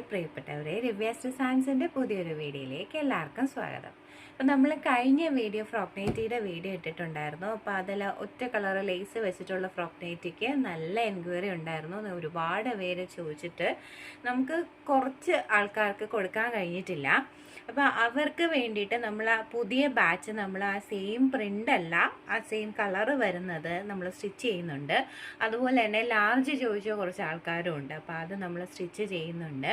Hi പ്രിയപ്പെട്ടവരെ റിവ്യാസ് സയൻസിന്റെ പുതിയൊരു വീഡിയോയിലേക്ക് എല്ലാവർക്കും സ്വാഗതം. അപ്പോൾ നമ്മൾ കഴിഞ്ഞ വീഡിയോ ഫ്രോക്ക് നൈറ്റിയുടെ വീഡിയോ ഇട്ടിട്ടുണ്ടായിരുന്നു. അപ്പോൾ അതിൽ ഒറ്റ കളർ ലേസ് വെച്ചിട്ടുള്ള ഫ്രോക്ക് നൈറ്റിക്ക് നല്ല എൻക്വയറി ഉണ്ടായിരുന്നു ഒരുപാട് പേര് ചോദിച്ചിട്ട് നമുക്ക് കുറച്ച് ആൾക്കാർക്ക് കൊടുക്കാൻ കഴിഞ്ഞിട്ടില്ല. അപ്പോൾ അവർക്ക് വേണ്ടിയിട്ട് നമ്മൾ ആ പുതിയ ബാച്ച് നമ്മൾ ആ സെയിം പ്രിന്റ് അല്ല ആ സെയിം കളറ് വരുന്നത് നമ്മൾ സ്റ്റിച്ച് ചെയ്യുന്നുണ്ട്. അതുപോലെ തന്നെ ലാർജ് ചോദിച്ച കുറച്ച് ആൾക്കാരും ഉണ്ട്. അപ്പോൾ അത് നമ്മൾ സ്റ്റിച്ച് ചെയ്യുന്നുണ്ട്.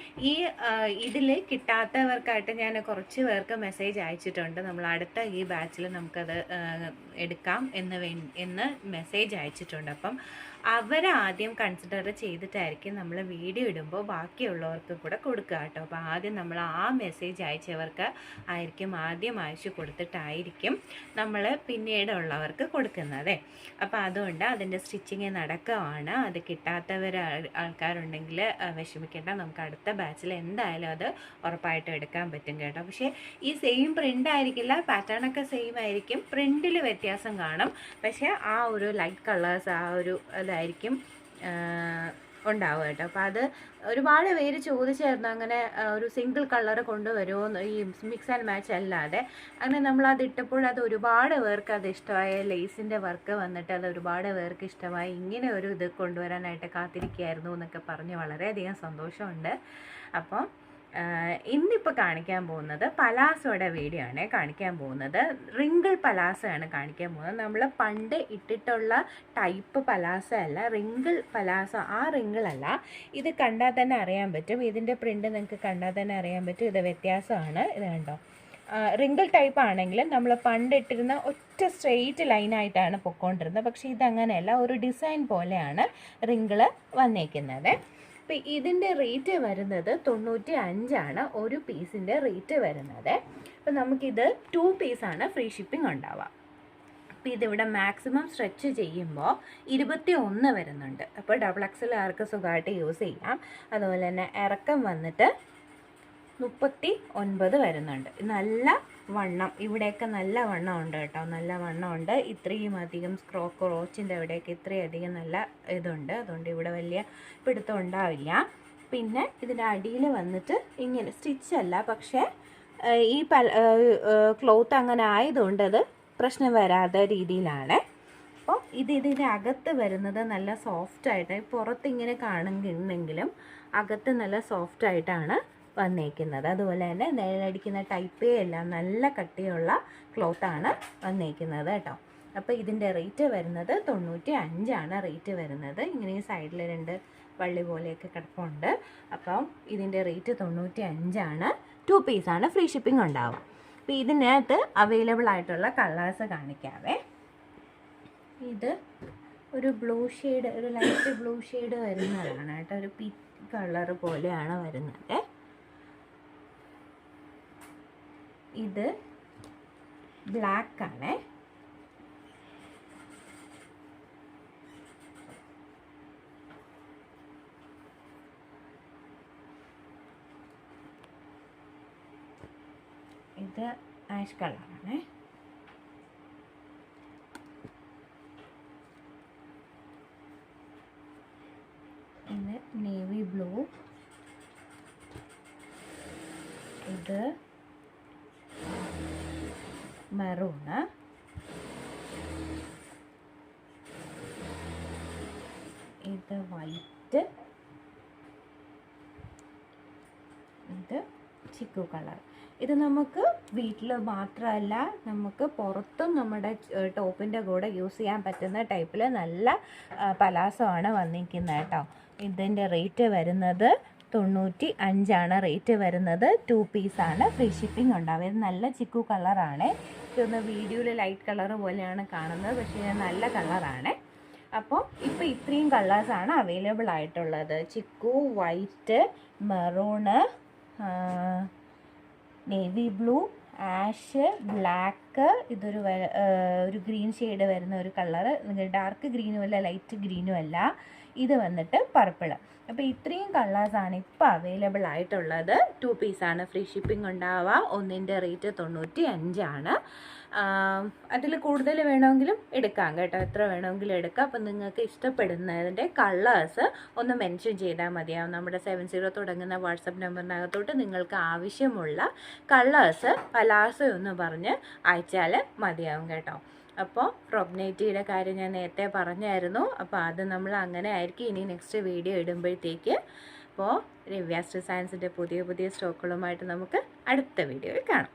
ഈ ഇതിൽ കിട്ടാത്തവർക്കായിട്ട് ഞാൻ കുറച്ച് പേർക്ക് മെസ്സേജ് അയച്ചിട്ടുണ്ട്. നമ്മൾ അടുത്ത ഈ ബാച്ചിൽ നമുക്കത് എടുക്കാം എന്ന് വേ എന്ന് മെസ്സേജ് അയച്ചിട്ടുണ്ട്. അപ്പം അവരാദ്യം കൺസിഡർ ചെയ്തിട്ടായിരിക്കും നമ്മൾ വീഡിയോ ഇടുമ്പോൾ ബാക്കിയുള്ളവർക്ക് കൂടെ കൊടുക്കുക കേട്ടോ. അപ്പോൾ ആദ്യം നമ്മൾ ആ മെസ്സേജ് അയച്ചവർക്ക് ആയിരിക്കും ആദ്യം അയച്ചു കൊടുത്തിട്ടായിരിക്കും നമ്മൾ പിന്നീടുള്ളവർക്ക് കൊടുക്കുന്നത്. അപ്പോൾ അതുകൊണ്ട് അതിന്റെ സ്റ്റിച്ചിങ് നടക്കുകയാണ് അത് കിട്ടാത്തവർ ആൾക്കാരുണ്ടെങ്കിൽ വിഷമിക്കേണ്ട. നമുക്ക് അടുത്ത ബാച്ചിൽ എന്തായാലും അത് ഉറപ്പായിട്ടും എടുക്കാൻ പറ്റും കേട്ടോ. പക്ഷേ ഈ സെയിം പ്രിന്റ് ആയിരിക്കില്ല പാറ്റേൺ ഒക്കെ സെയിം ആയിരിക്കും പ്രിന്റിൽ വ്യത്യാസം കാണും. പക്ഷേ ആ ഒരു ലൈറ്റ് കളേഴ്സ് ആ ഒരു ഇതായിരിക്കും ഉണ്ടാവുക കേട്ടോ. അപ്പോൾ അത് ഒരുപാട് പേര് ചോദിച്ചായിരുന്നു അങ്ങനെ ഒരു സിംഗിൾ കളർ കൊണ്ടുവരുമോ ഈ മിക്സ് ആൻഡ് മാച്ച് അല്ലാതെ. അങ്ങനെ നമ്മൾ അത് ഇട്ടപ്പോൾ അത് ഒരുപാട് പേർക്ക് അത് ഇഷ്ടമായ. ലേസിന്റെ വർക്ക് വന്നിട്ട് അത് ഒരുപാട് പേർക്ക് ഇഷ്ടമായി. ഇങ്ങനെ ഒരു ഇത് കൊണ്ടുവരാനായിട്ട് കാത്തിരിക്കുകയായിരുന്നു എന്നൊക്കെ പറഞ്ഞ് വളരെയധികം സന്തോഷമുണ്ട്. അപ്പം ഇന്നിപ്പോൾ കാണിക്കാൻ പോകുന്നത് പലാസോയുടെ വീഡിയോ ആണ് കാണിക്കാൻ പോകുന്നത്. റിങ്കിൾ പലാസ ആണ് കാണിക്കാൻ പോകുന്നത്. നമ്മൾ പണ്ട് ഇട്ടിട്ടുള്ള ടൈപ്പ് പലാസ അല്ല റിങ്കിൾ പലാസ. ആ റിങ്കിൾ അല്ല. ഇത് കണ്ടാൽ തന്നെ അറിയാൻ പറ്റും. ഇതിന്റെ പ്രിന്റ് നിങ്ങൾക്ക് കണ്ടാൽ തന്നെ അറിയാൻ പറ്റും. ഇത് വ്യത്യാസമാണ്. ഇത് കണ്ടോ? റിങ്കിൾ ടൈപ്പ് ആണെങ്കിൽ നമ്മൾ പണ്ട് ഇട്ടിരുന്ന ഒറ്റ സ്ട്രെയിറ്റ് ലൈനായിട്ടാണ് പൊക്കോണ്ടിരുന്നത്. പക്ഷേ ഇതങ്ങനെയല്ല. ഒരു ഡിസൈൻ പോലെയാണ് റിങ്കിൾ വന്നേക്കുന്നത്. അപ്പം ഇതിന്റെ റേറ്റ് വരുന്നത് തൊണ്ണൂറ്റി അഞ്ചാണ് ഒരു പീസിന്റെ റേറ്റ് വരുന്നത്. അപ്പം നമുക്കിത് ടു പീസാണ് ഫ്രീ ഷിപ്പിംഗ് ഉണ്ടാവുക. അപ്പോൾ ഇതിവിടെ മാക്സിമം സ്ട്രെച്ച് ചെയ്യുമ്പോൾ ഇരുപത്തി ഒന്ന് വരുന്നുണ്ട്. അപ്പോൾ ഡബിൾ എക്സൽ ആർക്ക് സുഖമായിട്ട് യൂസ് ചെയ്യാം. അതുപോലെ തന്നെ ഇറക്കം വന്നിട്ട് മുപ്പത്തി ഒൻപത് വരുന്നുണ്ട്. നല്ല വണ്ണം. ഇവിടെയൊക്കെ നല്ല വണ്ണം ഉണ്ട് കേട്ടോ. നല്ല വണ്ണം ഉണ്ട് ഇത്രയും അധികം സ്ക്രോ ക്രോച്ചിന്റെ അവിടെയൊക്കെ ഇത്രയും അധികം നല്ല ഇതുണ്ട്. അതുകൊണ്ട് ഇവിടെ വലിയ പിടുത്തം ഉണ്ടാവില്ല. പിന്നെ ഇതിന്റെ അടിയിൽ വന്നിട്ട് ഇങ്ങനെ സ്റ്റിച്ചല്ല പക്ഷേ ഈ പല ക്ലോത്ത് അങ്ങനെ ആയതുകൊണ്ട് അത് പ്രശ്നം വരാത്ത രീതിയിലാണ്. അപ്പോൾ ഇത് ഇതിന്റെ അകത്ത് വരുന്നത് നല്ല സോഫ്റ്റ് ആയിട്ട് പുറത്ത് ഇങ്ങനെ അകത്ത് നല്ല സോഫ്റ്റ് ആയിട്ടാണ് വന്നേക്കുന്നത്. അതുപോലെ തന്നെ നിഴലടിക്കുന്ന ടൈപ്പേ എല്ലാം നല്ല കട്ടിയുള്ള ക്ലോത്താണ് വന്നേക്കുന്നത് കേട്ടോ. അപ്പോൾ ഇതിന്റെ റേറ്റ് വരുന്നത് തൊണ്ണൂറ്റി അഞ്ചാണ് റേറ്റ് വരുന്നത്. ഇങ്ങനെ സൈഡിൽ രണ്ട് വള്ളി പോലെയൊക്കെ കിടപ്പുണ്ട്. അപ്പം ഇതിന്റെ റേറ്റ് തൊണ്ണൂറ്റി അഞ്ചാണ് ടു പീസാണ് ഫ്രീ ഷിപ്പിംഗ് ഉണ്ടാവും. അപ്പോൾ ഇതിനകത്ത് അവൈലബിൾ ആയിട്ടുള്ള കളേഴ്സ് കാണിക്കാവേ. ഇത് ഒരു ബ്ലൂ ഷെയ്ഡ് ഒരു ലൈറ്റ് ബ്ലൂ ഷെയ്ഡ് വരുന്നതാണ് കേട്ടോ. ഒരു പി കളർ പോലെയാണ് വരുന്നത്. ഇത് ബ്ലാക്ക് ആണ്. ഇത് ആഷ് കളറാണേ ഇത് നേവി ബ്ലൂ ഇത് മെറൂണ്. ഇത് വൈറ്റ്. ഇത് ചിക്കു കളർ. ഇത് നമുക്ക് വീട്ടിൽ മാത്രമല്ല നമുക്ക് പുറത്തും നമ്മുടെ ടോപ്പിന്റെ കൂടെ യൂസ് ചെയ്യാൻ പറ്റുന്ന ടൈപ്പിൽ നല്ല പലാസമാണ് വന്നിരിക്കുന്നത് കേട്ടോ. ഇതിന്റെ റേറ്റ് വരുന്നത് തൊണ്ണൂറ്റി അഞ്ചാണ് റേറ്റ് വരുന്നത്. ടു പീസാണ് ഫ്രീ ഷിപ്പിംഗ് ഉണ്ടാവും. ഇത് നല്ല ചിക്കു കളറാണ് ഇതൊന്ന് വീഡിയോയിൽ ലൈറ്റ് കളർ പോലെയാണ് കാണുന്നത്. പക്ഷേ ഇത് നല്ല കളറാണ് അപ്പോൾ ഇപ്പോൾ ഇത്രയും കളേഴ്സാണ് അവൈലബിൾ ആയിട്ടുള്ളത്. Chikoo white maroon navy blue ash black ഇതൊരു ഒരു ഗ്രീൻ ഷെയ്ഡ് വരുന്ന ഒരു കളറ്. ഡാർക്ക് ഗ്രീനും അല്ല ലൈറ്റ് ഗ്രീനും അല്ല. ഇത് വന്നിട്ട് പർപ്പിൾ അപ്പോൾ ഇത്രയും കളേഴ്സാണ് ഇപ്പോൾ അവൈലബിൾ ആയിട്ടുള്ളത്. ടു പീസാണ് ഫ്രീ ഷിപ്പിംഗ് ഉണ്ടാവുക ഒന്നിന്റെ റേറ്റ് തൊണ്ണൂറ്റി അഞ്ചാണ് അതിൽ കൂടുതൽ വേണമെങ്കിലും എടുക്കാം കേട്ടോ. എത്ര വേണമെങ്കിലും എടുക്കാം. അപ്പം നിങ്ങൾക്ക് ഇഷ്ടപ്പെടുന്നതിന്റെ കളേഴ്സ് ഒന്ന് മെൻഷൻ ചെയ്താൽ മതിയാവും. നമ്മുടെ സെവൻ സീറോ തുടങ്ങുന്ന വാട്സപ്പ് നമ്പറിനകത്തോട്ട് നിങ്ങൾക്ക് ആവശ്യമുള്ള കളേഴ്സ് പലാസോ എന്ന് പറഞ്ഞ് അയച്ചാൽ മതിയാവും കേട്ടോ. അപ്പോൾ റൊബ്നേറ്റിയുടെ കാര്യം ഞാൻ നേരത്തെ പറഞ്ഞായിരുന്നു. അപ്പോൾ അത് നമ്മൾ അങ്ങനെ ആയിരിക്കും. ഇനി നെക്സ്റ്റ് വീഡിയോ ഇടുമ്പോഴത്തേക്ക് അപ്പോൾ രവ്യാസ് ഡിസൈൻസിന്റെ പുതിയ പുതിയ സ്റ്റോക്കുകളുമായിട്ട് നമുക്ക് അടുത്ത വീഡിയോയിൽ കാണാം.